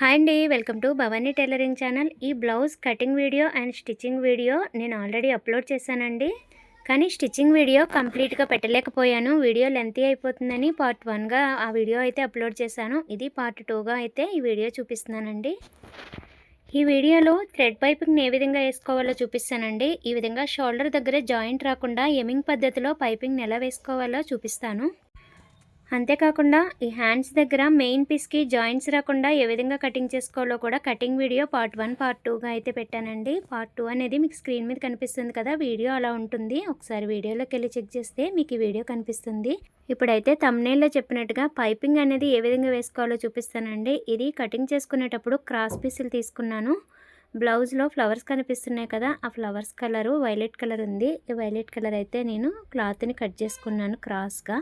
Hi అండి welcome to Bhavani tailoring channel. ఈ blouse cutting video and stitching video నేను already upload చేశానండి. కానీ స్టిచ్చింగ్ వీడియో కంప్లీట్గా పెట్టలేకపోయాను. వీడియో లెంతీ అయిపోతుందని పార్ట్ వన్గా ఆ వీడియో అయితే అప్లోడ్ చేశాను. ఇది పార్ట్ టూగా అయితే ఈ వీడియో చూపిస్తున్నానండి. ఈ వీడియోలో థ్రెడ్ పైపింగ్ని ఏ విధంగా వేసుకోవాలో చూపిస్తానండి. ఈ విధంగా షోల్డర్ దగ్గర జాయింట్ రాకుండా ఎమింగ్ పద్ధతిలో పైపింగ్ని ఎలా వేసుకోవాలో చూపిస్తాను. అంతేకాకుండా ఈ హ్యాండ్స్ దగ్గర మెయిన్ పీస్కి జాయింట్స్ రాకుండా ఏ విధంగా కటింగ్ చేసుకోవాలో కూడా cutting video part one part టూగా అయితే పెట్టానండి. పార్ట్ టూ అనేది మీకు స్క్రీన్ మీద కనిపిస్తుంది కదా వీడియో అలా ఉంటుంది. ఒకసారి వీడియోలోకి వెళ్ళి చెక్ చేస్తే మీకు ఈ వీడియో కనిపిస్తుంది. ఇప్పుడైతే తమ్నేల్లో చెప్పినట్టుగా పైపింగ్ అనేది ఏ విధంగా వేసుకోవాలో చూపిస్తానండి. ఇది కటింగ్ చేసుకునేటప్పుడు క్రాస్ పీసులు తీసుకున్నాను. బ్లౌజ్లో ఫ్లవర్స్ కనిపిస్తున్నాయి కదా ఆ ఫ్లవర్స్ కలరు వైలెట్ కలర్ ఉంది. ఈ వైలెట్ కలర్ అయితే నేను క్లాత్ని కట్ చేసుకున్నాను క్రాస్గా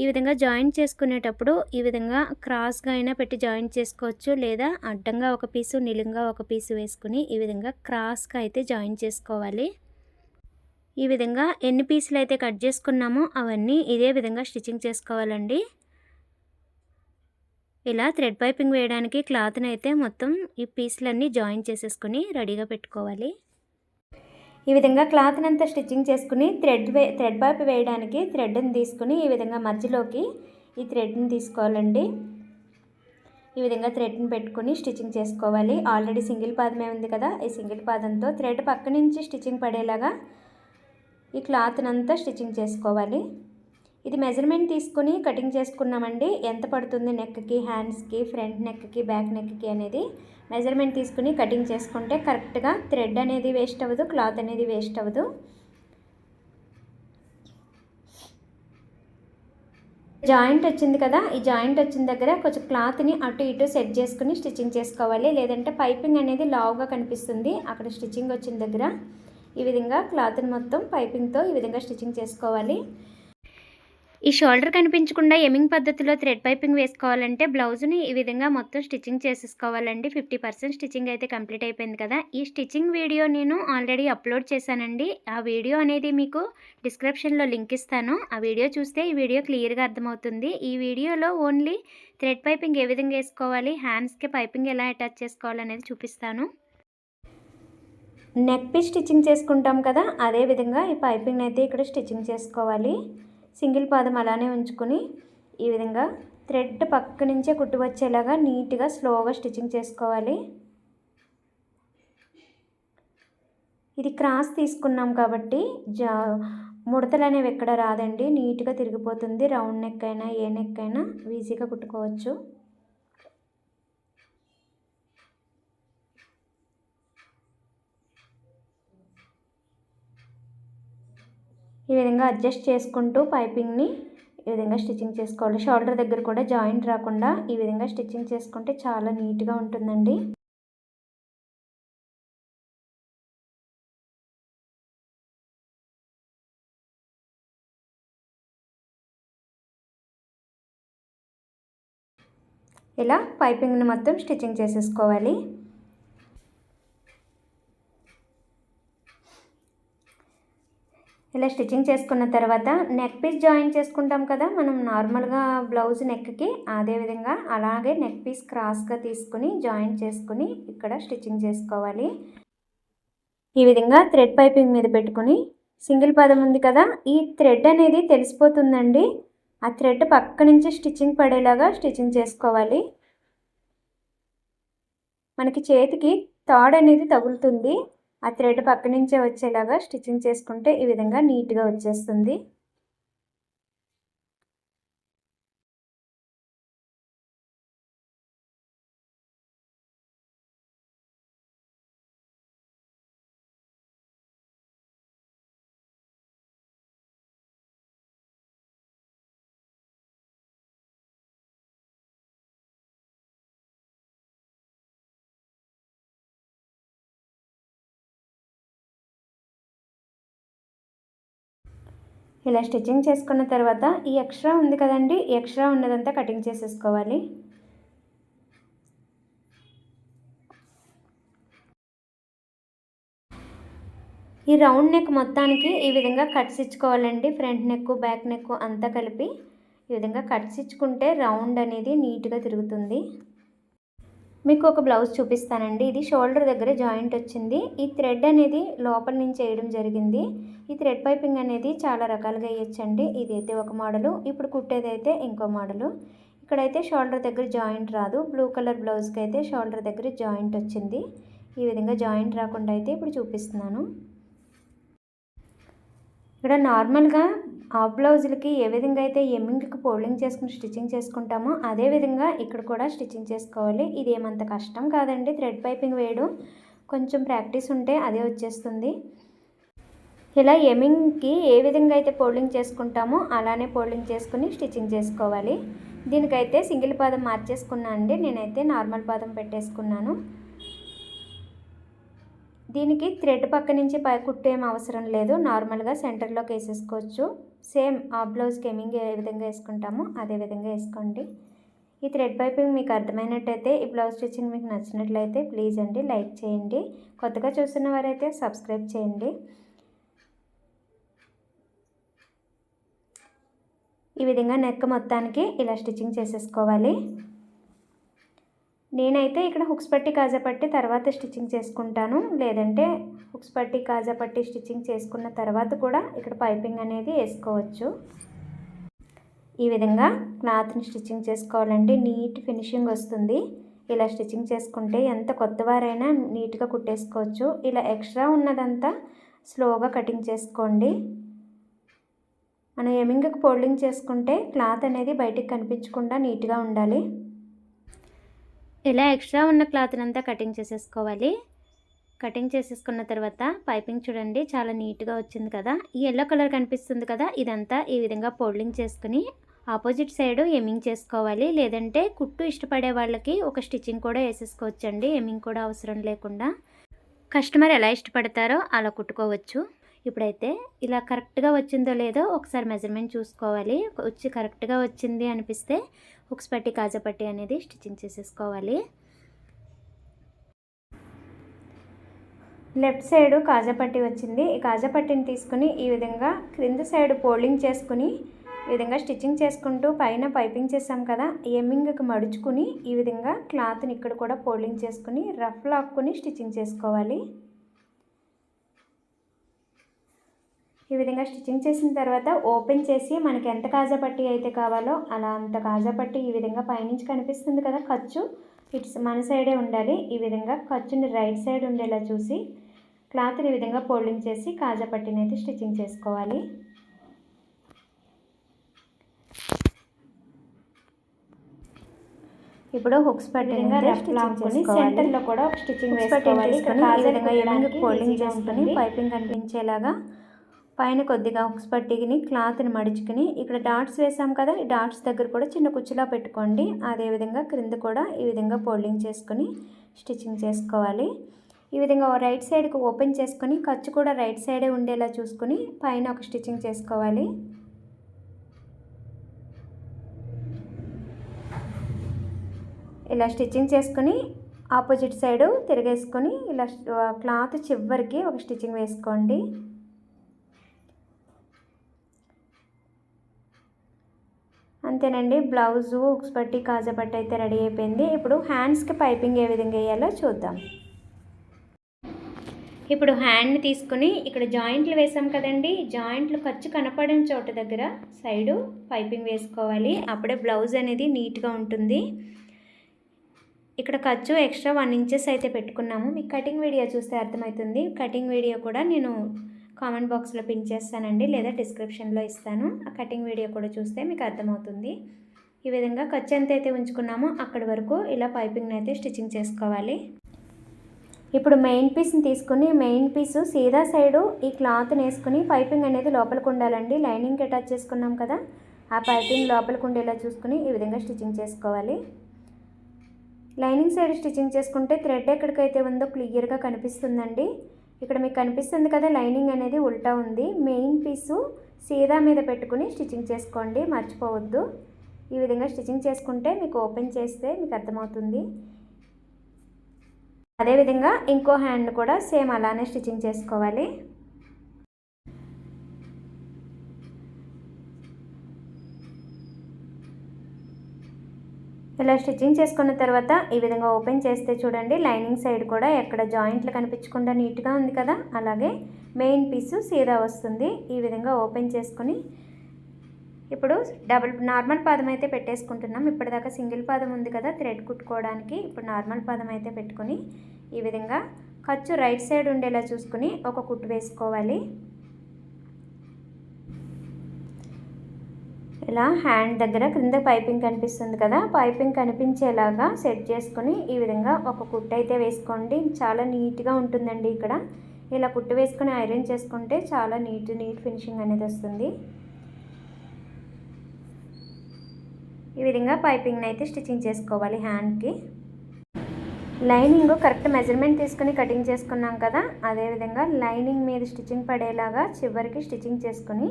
ఈ విధంగా జాయింట్ చేసుకునేటప్పుడు ఈ విధంగా క్రాస్గా అయినా పెట్టి జాయింట్ చేసుకోవచ్చు. లేదా అడ్డంగా ఒక పీసు నిలుంగా ఒక పీసు వేసుకుని ఈ విధంగా క్రాస్గా అయితే జాయింట్ చేసుకోవాలి. ఈ విధంగా ఎన్ని పీసులు అయితే కట్ చేసుకున్నామో అవన్నీ ఇదే విధంగా స్టిచ్చింగ్ చేసుకోవాలండి. ఇలా థ్రెడ్ పైపింగ్ వేయడానికి క్లాత్ని అయితే మొత్తం ఈ పీసులన్నీ జాయిన్ చేసేసుకొని రెడీగా పెట్టుకోవాలి. ఈ విధంగా క్లాత్ని అంతా స్టిచ్చింగ్ చేసుకుని థ్రెడ్ వే థ్రెడ్ బాపి వేయడానికి థ్రెడ్ని తీసుకుని ఈ విధంగా మధ్యలోకి ఈ థ్రెడ్ని తీసుకోవాలండి. ఈ విధంగా థ్రెడ్ని పెట్టుకుని స్టిచ్చింగ్ చేసుకోవాలి. ఆల్రెడీ సింగిల్ పాదమే ఉంది కదా ఈ సింగిల్ పాదంతో థ్రెడ్ పక్క నుంచి స్టిచ్చింగ్ పడేలాగా ఈ క్లాత్ని అంతా స్టిచ్చింగ్ చేసుకోవాలి. ఇది మెజర్మెంట్ తీసుకుని కటింగ్ చేసుకున్నామండి. ఎంత పడుతుంది నెక్కి హ్యాండ్స్కి ఫ్రంట్ నెక్కి బ్యాక్ నెక్కి అనేది మెజర్మెంట్ తీసుకుని కటింగ్ చేసుకుంటే కరెక్ట్గా థ్రెడ్ అనేది వేస్ట్ అవ్వదు క్లాత్ అనేది వేస్ట్ అవ్వదు. జాయింట్ వచ్చింది కదా ఈ జాయింట్ వచ్చిన దగ్గర కొంచెం క్లాత్ని అటు ఇటు సెట్ చేసుకుని స్టిచ్చింగ్ చేసుకోవాలి. లేదంటే పైపింగ్ అనేది లావుగా కనిపిస్తుంది. అక్కడ స్టిచ్చింగ్ వచ్చిన దగ్గర ఈ విధంగా క్లాత్ని మొత్తం పైపింగ్తో ఈ విధంగా స్టిచ్చింగ్ చేసుకోవాలి. ఈ షోల్డర్ కనిపించకుండా ఎమింగ్ పద్ధతిలో థ్రెడ్ పైపింగ్ వేసుకోవాలంటే బ్లౌజ్ని ఈ విధంగా మొత్తం స్టిచ్చింగ్ చేసేసుకోవాలండి. ఫిఫ్టీ పర్సెంట్ స్టిచ్చింగ్ అయితే కంప్లీట్ అయిపోయింది కదా. ఈ స్టిచ్చింగ్ వీడియో నేను ఆల్రెడీ అప్లోడ్ చేశానండి. ఆ వీడియో అనేది మీకు డిస్క్రిప్షన్లో లింక్ ఇస్తాను. ఆ వీడియో చూస్తే ఈ వీడియో క్లియర్గా అర్థమవుతుంది. ఈ వీడియోలో ఓన్లీ థ్రెడ్ పైపింగ్ ఏ విధంగా వేసుకోవాలి హ్యాండ్స్కి పైపింగ్ ఎలా అటాచ్ చేసుకోవాలనేది చూపిస్తాను. నెక్ పీస్ స్టిచ్చింగ్ చేసుకుంటాం కదా అదే విధంగా ఈ పైపింగ్ అయితే ఇక్కడ స్టిచ్చింగ్ చేసుకోవాలి. సింగిల్ పాదం అలానే ఉంచుకొని ఈ విధంగా థ్రెడ్ పక్క నుంచే కుట్టు వచ్చేలాగా నీట్గా స్లోగా స్టిచ్చింగ్ చేసుకోవాలి. ఇది క్రాస్ తీసుకున్నాం కాబట్టి జా ముడతలు అనేవి ఎక్కడ రాదండి. నీట్గా తిరిగిపోతుంది. రౌండ్ నెక్ అయినా ఏ నెక్ అయినా ఈజీగా కుట్టుకోవచ్చు. ఈ విధంగా అడ్జస్ట్ చేసుకుంటూ పైపింగ్ని ఈ విధంగా స్టిచ్చింగ్ చేసుకోవాలి. షోల్డర్ దగ్గర కూడా జాయింట్ రాకుండా ఈ విధంగా స్టిచ్చింగ్ చేసుకుంటే చాలా నీట్గా ఉంటుందండి. ఇలా పైపింగ్ని మొత్తం స్టిచ్చింగ్ చేసేసుకోవాలి. ఇలా స్టిచ్చింగ్ చేసుకున్న తర్వాత నెక్ పీస్ జాయిన్ చేసుకుంటాం కదా మనం నార్మల్గా బ్లౌజ్ నెక్కి అదేవిధంగా అలాగే నెక్ పీస్ క్రాస్గా తీసుకుని జాయిన్ చేసుకుని ఇక్కడ స్టిచ్చింగ్ చేసుకోవాలి. ఈ విధంగా థ్రెడ్ పైపింగ్ మీద పెట్టుకుని సింగిల్ పదం ఉంది కదా ఈ థ్రెడ్ అనేది తెలిసిపోతుందండి. ఆ థ్రెడ్ పక్క నుంచి స్టిచ్చింగ్ పడేలాగా స్టిచ్చింగ్ చేసుకోవాలి. మనకి చేతికి తాడ్ అనేది తగులుతుంది. ఆ థ్రెడ్ పక్క నుంచే వచ్చేలాగా స్టిచ్చింగ్ చేసుకుంటే ఈ విధంగా నీట్గా వచ్చేస్తుంది. ఇలా స్టిచ్చింగ్ చేసుకున్న తర్వాత ఈ ఎక్స్ట్రా ఉంది కదండి ఈ ఎక్స్ట్రా ఉన్నదంతా కటింగ్ చేసేసుకోవాలి. ఈ రౌండ్ నెక్ మొత్తానికి ఈ విధంగా కట్స్ ఇచ్చుకోవాలండి ఫ్రంట్ నెక్ బ్యాక్ నెక్ అంతా కలిపి. ఈ విధంగా కట్స్ ఇచ్చుకుంటే రౌండ్ అనేది నీట్గా తిరుగుతుంది. మీకు ఒక బ్లౌజ్ చూపిస్తానండి. ఇది షోల్డర్ దగ్గర జాయింట్ వచ్చింది. ఈ థ్రెడ్ అనేది లోపల నుంచి వేయడం జరిగింది. ఈ థ్రెడ్ పైపింగ్ అనేది చాలా రకాలుగా వేయచ్చండి. ఇదైతే ఒక మోడలు ఇప్పుడు కుట్టేదైతే ఇంకో మోడలు. ఇక్కడైతే షోల్డర్ దగ్గర జాయింట్ రాదు. బ్లూ కలర్ బ్లౌజ్కి అయితే షోల్డర్ దగ్గర జాయింట్ వచ్చింది. ఈ విధంగా జాయింట్ రాకుండా అయితే ఇప్పుడు చూపిస్తున్నాను. ఇక్కడ నార్మల్గా ఆ బ్లౌజులకి ఏ విధంగా అయితే ఎమ్మింగ్కి ఫోల్డింగ్ చేసుకుని స్టిచ్చింగ్ చేసుకుంటామో అదే విధంగా ఇక్కడ కూడా స్టిచ్చింగ్ చేసుకోవాలి. ఇది ఏమంత కష్టం కాదండి. థ్రెడ్ పైపింగ్ వేయడం కొంచెం ప్రాక్టీస్ ఉంటే అదే వచ్చేస్తుంది. ఇలా ఎమింగ్కి ఏ విధంగా అయితే ఫోల్డింగ్ చేసుకుంటామో అలానే ఫోల్డింగ్ చేసుకుని స్టిచ్చింగ్ చేసుకోవాలి. దీనికైతే సింగిల్ పాదం మార్చేసుకున్నాను అండి. నేనైతే నార్మల్ పాదం పెట్టేసుకున్నాను. దీనికి థ్రెడ్ పక్క నుంచి పై ఏం అవసరం లేదు. నార్మల్గా సెంటర్లోకి వేసేసుకోవచ్చు సేమ్ ఆ బ్లౌజ్కి ఏమింగ్ ఏ విధంగా వేసుకుంటామో అదే విధంగా వేసుకోండి. ఈ థ్రెడ్ పైపింగ్ మీకు అర్థమైనట్టయితే ఈ బ్లౌజ్ స్టిచ్చింగ్ మీకు నచ్చినట్లయితే ప్లీజ్ అండి లైక్ చేయండి. కొత్తగా చూస్తున్న వారైతే సబ్స్క్రైబ్ చేయండి. ఈ విధంగా నెక్ మొత్తానికి ఇలా స్టిచ్చింగ్ చేసేసుకోవాలి. నేనైతే ఇక్కడ హుక్స్ పట్టి కాజా పట్టి తర్వాత స్టిచ్చింగ్ చేసుకుంటాను. లేదంటే హుక్స్ పట్టి కాజా పట్టి స్టిచ్చింగ్ చేసుకున్న తర్వాత కూడా ఇక్కడ పైపింగ్ అనేది వేసుకోవచ్చు. ఈ విధంగా క్లాత్ని స్టిచ్చింగ్ చేసుకోవాలండి. నీట్ ఫినిషింగ్ వస్తుంది. ఇలా స్టిచ్చింగ్ చేసుకుంటే ఎంత కొత్తవారైనా నీట్గా కుట్టేసుకోవచ్చు. ఇలా ఎక్స్ట్రా ఉన్నదంతా స్లోగా కటింగ్ చేసుకోండి. మనం ఎమింగ్కి ఫోల్డింగ్ చేసుకుంటే క్లాత్ అనేది బయటికి కనిపించకుండా నీట్గా ఉండాలి. ఇలా ఎక్స్ట్రా ఉన్న క్లాత్ని అంతా కటింగ్ చేసేసుకోవాలి? కటింగ్ చేసేసుకున్న తర్వాత పైపింగ్ చూడండి చాలా నీట్గా వచ్చింది కదా. ఈ ఎల్లో కలర్ కనిపిస్తుంది కదా ఇదంతా ఈ విధంగా ఫోల్డింగ్ చేసుకుని ఆపోజిట్ సైడ్ ఎమ్మింగ్ చేసుకోవాలి. లేదంటే కుట్టు ఇష్టపడే వాళ్ళకి ఒక స్టిచ్చింగ్ కూడా వేసేసుకోవచ్చండి ఎమ్మింగ్ కూడా అవసరం లేకుండా. కస్టమర్ ఎలా ఇష్టపడతారో అలా కుట్టుకోవచ్చు. ఇప్పుడైతే ఇలా కరెక్ట్గా వచ్చిందో లేదో ఒకసారి మెజర్మెంట్ చూసుకోవాలి. వచ్చి కరెక్ట్గా వచ్చింది అనిపిస్తే హుక్స్ పట్టి కాజపట్టి అనేది స్టిచ్చింగ్ చేసేసుకోవాలి. లెఫ్ట్ సైడ్ కాజాపట్టి వచ్చింది. ఈ కాజాపట్టిని తీసుకుని ఈ విధంగా క్రింద సైడ్ ఫోల్డింగ్ చేసుకుని ఈ విధంగా స్టిచ్చింగ్ చేసుకుంటూ పైన పైపింగ్ చేసాం కదా ఎమ్మింగ్కి మడుచుకుని ఈ విధంగా క్లాత్ని ఇక్కడ కూడా ఫోల్డింగ్ చేసుకుని రఫ్ లాక్కుని స్టిచ్చింగ్ చేసుకోవాలి. ఈ విధంగా స్టిచ్చింగ్ చేసిన తర్వాత ఓపెన్ చేసి మనకి ఎంత కాజా పట్టి అయితే కావాలో అలా అంత కాజా పట్టి ఈ విధంగా పైనుంచి కనిపిస్తుంది కదా ఖర్చు. ఇట్స్ మన సైడే ఉండాలి. ఈ విధంగా ఖర్చుని రైట్ సైడ్ ఉండేలా చూసి క్లాత్ని ఈ విధంగా ఫోల్డింగ్ చేసి కాజా పట్టిని అయితే స్టిచ్చింగ్ చేసుకోవాలి. ఇప్పుడు హుక్స్ పట్టిని లాక్కుని సెంటర్లో కూడా స్టిచ్చింగ్ వేసుకోవాలి. ఫోల్డింగ్ చేసుకుని పైపింగ్ కనిపించేలాగా పైన కొద్దిగా హుక్స్ పట్టిని క్లాత్ని మడుచుకుని ఇక్కడ డాట్స్ వేసాం కదా ఈ డాట్స్ దగ్గర కూడా చిన్న కుచ్చులా పెట్టుకోండి. అదేవిధంగా క్రింద కూడా ఈ విధంగా ఫోల్డింగ్ చేసుకుని స్టిచ్చింగ్ చేసుకోవాలి. ఈ విధంగా రైట్ సైడ్కి ఓపెన్ చేసుకొని ఖర్చు కూడా రైట్ సైడే ఉండేలా చూసుకొని పైన ఒక స్టిచ్చింగ్ చేసుకోవాలి. ఇలా స్టిచ్చింగ్ చేసుకుని ఆపోజిట్ సైడు తిరిగేసుకొని ఇలా క్లాత్ చివరికి ఒక స్టిచ్చింగ్ వేసుకోండి. అంతేనండి. బ్లౌజు ఉక్స్ పట్టి కాజా పట్టి అయితే రెడీ అయిపోయింది. ఇప్పుడు హ్యాండ్స్కి పైపింగ్ ఏ విధంగా వేయాలో చూద్దాం. ఇప్పుడు హ్యాండ్ని తీసుకుని ఇక్కడ జాయింట్లు వేసాం కదండి. జాయింట్లు ఖర్చు కనపడిన చోట దగ్గర సైడు పైపింగ్ వేసుకోవాలి. అప్పుడే బ్లౌజ్ అనేది నీట్గా ఉంటుంది. ఇక్కడ ఖర్చు ఎక్స్ట్రా వన్ ఇంచెస్ అయితే పెట్టుకున్నాము. మీకు కటింగ్ వీడియో చూస్తే అర్థమవుతుంది. కటింగ్ వీడియో కూడా నేను కామెంట్ బాక్స్లో పిన్ చేస్తానండి లేదా డిస్క్రిప్షన్లో ఇస్తాను. ఆ కటింగ్ వీడియో కూడా చూస్తే మీకు అర్థమవుతుంది. ఈ విధంగా ఖర్చు ఎంత అయితే ఉంచుకున్నామో అక్కడి వరకు ఇలా పైపింగ్ని అయితే స్టిచ్చింగ్ చేసుకోవాలి. ఇప్పుడు మెయిన్ పీస్ని తీసుకుని మెయిన్ పీసు సీదా సైడు ఈ క్లాత్ని వేసుకుని పైపింగ్ అనేది లోపలికి ఉండాలండి. లైనింగ్కి అటాచ్ చేసుకున్నాం కదా ఆ పైపింగ్ లోపలికి ఉండేలా చూసుకుని ఈ విధంగా స్టిచ్చింగ్ చేసుకోవాలి. లైనింగ్ సైడ్ స్టిచ్చింగ్ చేసుకుంటే థ్రెడ్ ఎక్కడికైతే ఉందో క్లియర్గా కనిపిస్తుందండి. ఇక్కడ మీకు కనిపిస్తుంది కదా లైనింగ్ అనేది ఉల్టా ఉంది. మెయిన్ పీసు సీదా మీద పెట్టుకుని స్టిచ్చింగ్ చేసుకోండి మర్చిపోవద్దు. ఈ విధంగా స్టిచ్చింగ్ చేసుకుంటే మీకు ఓపెన్ చేస్తే మీకు అర్థమవుతుంది. అదేవిధంగా ఇంకో హ్యాండ్ కూడా సేమ్ అలానే స్టిచ్చింగ్ చేసుకోవాలి. ఇలా స్టిచ్చింగ్ చేసుకున్న తర్వాత ఈ విధంగా ఓపెన్ చేస్తే చూడండి లైనింగ్ సైడ్ కూడా ఎక్కడ జాయింట్లు కనిపించకుండా నీట్గా ఉంది కదా? అలాగే మెయిన్ పీసు సీదా వస్తుంది. ఈ విధంగా ఓపెన్ చేసుకుని ఇప్పుడు డబుల్ నార్మల్ పాదం అయితే పెట్టేసుకుంటున్నాం. ఇప్పటిదాకా సింగిల్ పాదం ఉంది కదా థ్రెడ్ కుట్టుకోవడానికి ఇప్పుడు నార్మల్ పాదం అయితే పెట్టుకొని ఈ విధంగా ఖర్చు రైట్ సైడ్ ఉండేలా చూసుకుని ఒక కుట్టు వేసుకోవాలి. ఇలా హ్యాండ్ దగ్గర క్రింద పైపింగ్ కనిపిస్తుంది కదా పైపింగ్ కనిపించేలాగా సెట్ చేసుకుని ఈ విధంగా ఒక కుట్టు అయితే వేసుకోండి. చాలా నీట్గా ఉంటుందండి ఇక్కడ. ఇలా కుట్టు వేసుకొని ఐరన్ చేసుకుంటే చాలా నీట్ నీట్ ఫినిషింగ్ అనేది వస్తుంది. ఈ విధంగా పైపింగ్ని అయితే స్టిచ్చింగ్ చేసుకోవాలి హ్యాండ్కి లైనింగ్ కరెక్ట్ మెజర్మెంట్ తీసుకుని కటింగ్ చేసుకున్నాం కదా అదేవిధంగా లైనింగ్ మీద స్టిచ్చింగ్ పడేలాగా చివరికి స్టిచ్చింగ్ చేసుకుని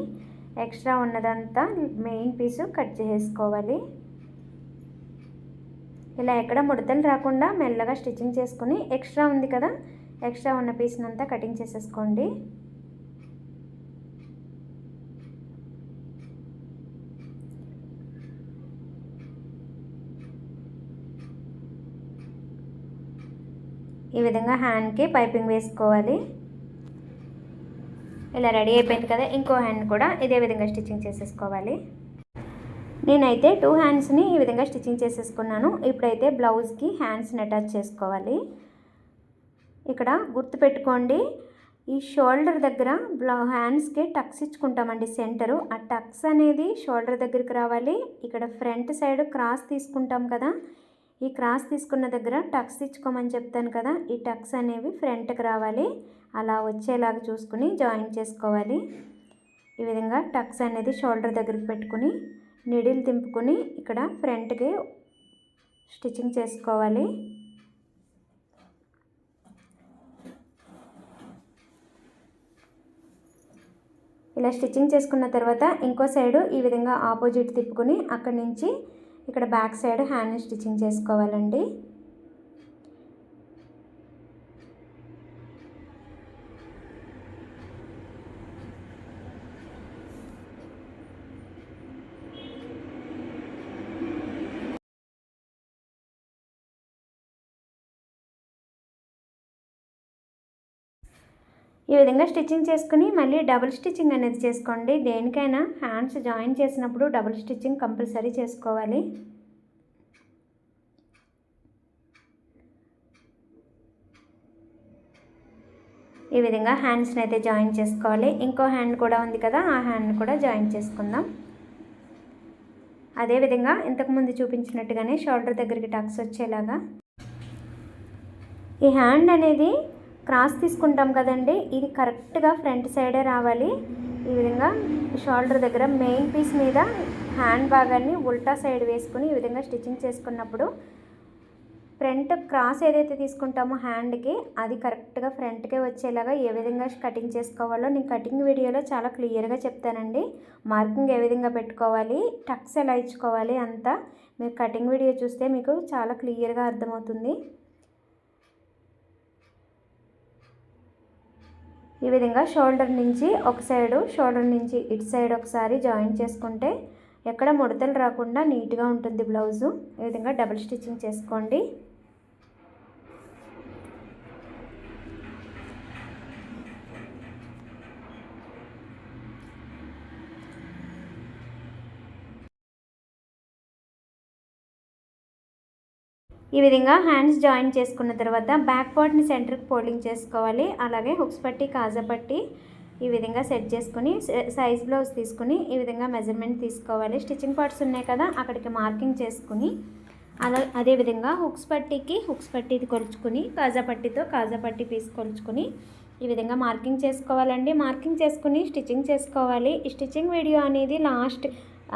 ఎక్స్ట్రా ఉన్నదంతా మెయిన్ పీసు కట్ చేసుకోవాలి. ఇలా ఎక్కడ ముడతలు రాకుండా మెల్లగా స్టిచ్చింగ్ చేసుకుని ఎక్స్ట్రా ఉంది కదా ఎక్స్ట్రా ఉన్న పీస్నంతా కటింగ్ చేసేసుకోండి. ఈ విధంగా హ్యాండ్కి పైపింగ్ వేసుకోవాలి. ఇలా రెడీ అయిపోయింది కదా ఇంకో హ్యాండ్ కూడా ఇదే విధంగా స్టిచ్చింగ్ చేసేసుకోవాలి. నేనైతే టూ హ్యాండ్స్ని ఈ విధంగా స్టిచ్చింగ్ చేసేసుకున్నాను. ఇప్పుడైతే బ్లౌజ్కి హ్యాండ్స్ని అటాచ్ చేసుకోవాలి. ఇక్కడ గుర్తుపెట్టుకోండి ఈ షోల్డర్ దగ్గర బ్లౌ హ్యాండ్స్కి టక్స్ ఇచ్చుకుంటామండి సెంటరు ఆ టక్స్ అనేది షోల్డర్ దగ్గరికి రావాలి. ఇక్కడ ఫ్రంట్ సైడ్ క్రాస్ తీసుకుంటాం కదా ఈ క్రాస్ తీసుకున్న దగ్గర టక్స్ ఇచ్చుకోమని చెప్తాను కదా ఈ టక్స్ అనేవి ఫ్రంట్కి రావాలి. అలా వచ్చేలాగా చూసుకుని జాయిన్ చేసుకోవాలి. ఈ విధంగా టక్స్ అనేది షోల్డర్ దగ్గరికి పెట్టుకుని నిడిల్ దింపుకుని ఇక్కడ ఫ్రంట్కి స్టిచ్చింగ్ చేసుకోవాలి. ఇలా స్టిచ్చింగ్ చేసుకున్న తర్వాత ఇంకో సైడు ఈ విధంగా ఆపోజిట్ తిప్పుకొని అక్కడి నుంచి ఇక్కడ బ్యాక్ సైడ్ హ్యాండ్ స్టిచ్చింగ్ చేసుకోవాలండి. ఈ విధంగా స్టిచ్చింగ్ చేసుకుని మళ్ళీ డబుల్ స్టిచ్చింగ్ అనేది చేసుకోండి. దేనికైనా హ్యాండ్స్ జాయిన్ చేసినప్పుడు డబుల్ స్టిచ్చింగ్ కంపల్సరీ చేసుకోవాలి. ఈ విధంగా హ్యాండ్స్ని అయితే జాయిన్ చేసుకోవాలి. ఇంకో హ్యాండ్ కూడా ఉంది కదా ఆ హ్యాండ్ కూడా జాయిన్ చేసుకుందాం. అదేవిధంగా ఇంతకుముందు చూపించినట్టుగానే షోల్డర్ దగ్గరికి టక్స్ వచ్చేలాగా. ఈ హ్యాండ్ అనేది క్రాస్ తీసుకుంటాం కదండి. ఇది కరెక్ట్గా ఫ్రంట్ సైడే రావాలి. ఈ విధంగా షోల్డర్ దగ్గర మెయిన్ పీస్ మీద హ్యాండ్ భాగాన్ని ఉల్టా సైడ్ వేసుకుని ఈ విధంగా స్టిచ్చింగ్ చేసుకున్నప్పుడు ఫ్రంట్ క్రాస్ ఏదైతే తీసుకుంటామో హ్యాండ్కి అది కరెక్ట్గా ఫ్రంట్కే వచ్చేలాగా ఏ విధంగా కటింగ్ చేసుకోవాలో నేను కటింగ్ వీడియోలో చాలా క్లియర్గా చెప్తానండి. మార్కింగ్ ఏ విధంగా పెట్టుకోవాలి టక్స్ ఎలా ఇచ్చుకోవాలి అంతా మీరు కటింగ్ వీడియో చూస్తే మీకు చాలా క్లియర్గా అర్థమవుతుంది. ఈ విధంగా షోల్డర్ నుంచి ఒక సైడు షోల్డర్ నుంచి ఇటు సైడ్ ఒకసారి జాయిన్ చేసుకుంటే ఎక్కడ ముడతలు రాకుండా నీట్గా ఉంటుంది బ్లౌజు. ఈ విధంగా డబుల్ స్టిచ్చింగ్ చేసుకోండి. ఈ విధంగా హ్యాండ్స్ జాయిన్ చేసుకున్న తర్వాత బ్యాక్ పార్ట్ని సెంటర్కి ఫోల్డింగ్ చేసుకోవాలి. అలాగే హుక్స్ పట్టి కాజా పట్టి ఈ విధంగా సెట్ చేసుకుని సైజ్ బ్లౌజ్ తీసుకుని ఈ విధంగా మెజర్మెంట్ తీసుకోవాలి. స్టిచ్చింగ్ పార్ట్స్ ఉన్నాయి కదా అక్కడికి మార్కింగ్ చేసుకుని అలా అదేవిధంగా హుక్స్ పట్టీకి హుక్స్ పట్టీది కొలుచుకుని కాజా పట్టీతో కాజా పట్టీ పీస్ కొలుచుకుని ఈ విధంగా మార్కింగ్ చేసుకోవాలండి. మార్కింగ్ చేసుకుని స్టిచ్చింగ్ చేసుకోవాలి. ఈ స్టిచ్చింగ్ వీడియో అనేది లాస్ట్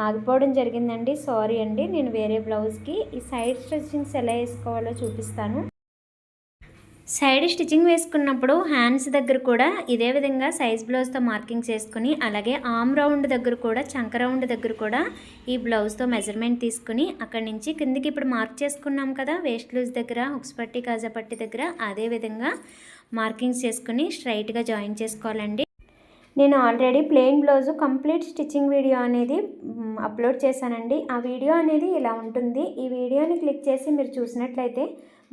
ఆగిపోవడం జరిగిందండి. సారీ అండి. నేను వేరే బ్లౌజ్కి ఈ సైడ్ స్టిచ్చింగ్స్ ఎలా వేసుకోవాలో చూపిస్తాను. సైడ్ స్టిచ్చింగ్ వేసుకున్నప్పుడు హ్యాండ్స్ దగ్గర కూడా ఇదే విధంగా సైజ్ బ్లౌజ్తో మార్కింగ్ చేసుకుని అలాగే ఆమ్ రౌండ్ దగ్గర కూడా చంక రౌండ్ దగ్గర కూడా ఈ బ్లౌజ్తో మెజర్మెంట్ తీసుకుని అక్కడి నుంచి కిందికి ఇప్పుడు మార్క్ చేసుకున్నాం కదా వేస్ట్ లూజ్ దగ్గర హుక్స్ పట్టి కాజా పట్టి దగ్గర అదే విధంగా మార్కింగ్స్ చేసుకుని స్ట్రైట్గా జాయిన్ చేసుకోవాలండి. నేను already plain blouse complete stitching video అనేది అప్లోడ్ చేశానండి. ఆ వీడియో అనేది ఇలా ఉంటుంది. ఈ వీడియోని క్లిక్ చేసి మీరు చూసినట్లయితే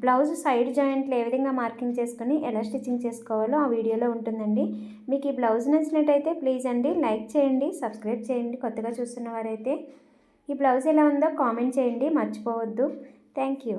బ్లౌజ్ సైడ్ జాయింట్లు ఏ విధంగా మార్కింగ్ చేసుకుని ఎలా స్టిచ్చింగ్ చేసుకోవాలో ఆ వీడియోలో ఉంటుందండి. మీకు ఈ బ్లౌజ్ నచ్చినట్టయితే ప్లీజ్ అండి లైక్ చేయండి సబ్స్క్రైబ్ చేయండి. కొత్తగా చూస్తున్న వారైతే ఈ బ్లౌజ్ ఎలా ఉందో కామెంట్ చేయండి. మర్చిపోవద్దు. Thank you